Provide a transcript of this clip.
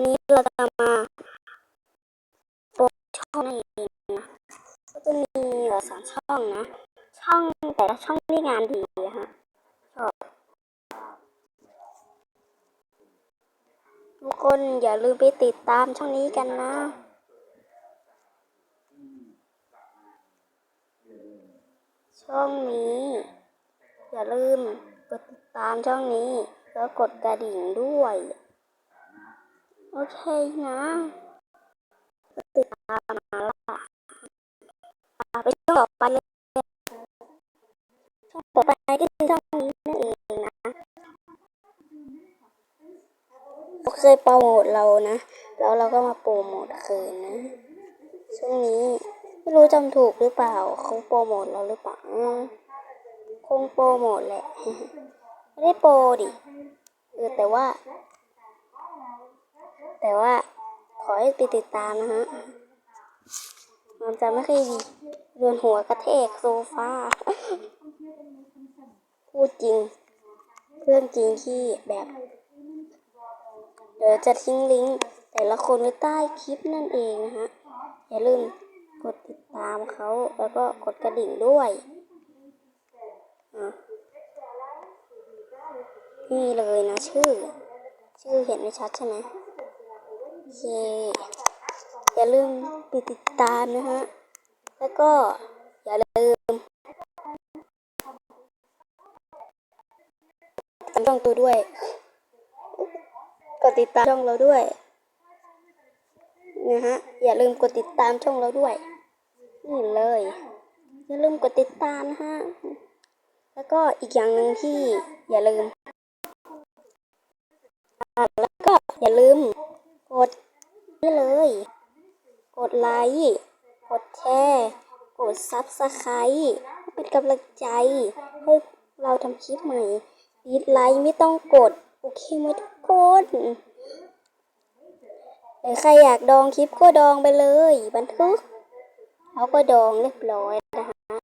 วันนี้เราจะมาโปรช่องนั่นเองนะก็จะมีเอ่สามช่องนะ ช่องแต่ละช่องนี่งานดีฮะชอบทุกคนอย่าลืมไปติดตามช่องนี้กันนะช่องนี้ อย่าลืมกดติดตามช่องนี้ แล้วกดกระดิ่งด้วย เคนะติดตามมาละไปช่องต่อไปเลยช่องต่อไปก็คือช่องนี้นั่นเองนะเขาเคยโปรโมทเรานะ แล้วเราก็มาโปรโมทคืนนะช่วงนี้ไม่รู้จำถูกหรือเปล่าเขาโปรโมทเราหรือเปล่าคงโปรโมทแหละไม่ได้โปรดิเออแต่ว่า แต่ว่าขอให้ไปติดตามนะฮะมันจะไม่ค่อยดีเรือนหัวกระแทกโซฟาพูดจริงเรื่องจริงที่แบบ เดี๋ยวจะทิ้งลิงก์แต่ละคนไว้ใต้คลิปนั่นเองนะฮะ อย่าลืมกดติดตามเขาแล้วก็กดกระดิ่งด้วยนี่เลยนะชื่อ ชื่อเห็นไม่ชัดใช่ไหม เคอย่าลืมไปติดตามนะฮะ แล้วก็อย่าลืมตามช่องตัวด้วย กดติดตามช่องเราด้วยนะฮะ อย่าลืมกดติดตามช่องเราด้วย นี่เลย อย่าลืมกดติดตามนะฮะ แล้วก็อีกอย่างหนึ่งที่อย่าลืม แล้วก็อย่าลืม กดนี่เลย กดไลค์ กดแชร์ กดซับสไครต์เป็นกำลังใจ ให้เราทำคลิปใหม่ดีไลค์ไม่ต้องกด โอเคไหมทุกคนหรือใครอยากดองคลิปก็ดองไปเลย บันทึก เขาก็ดองเรียบร้อยนะคะ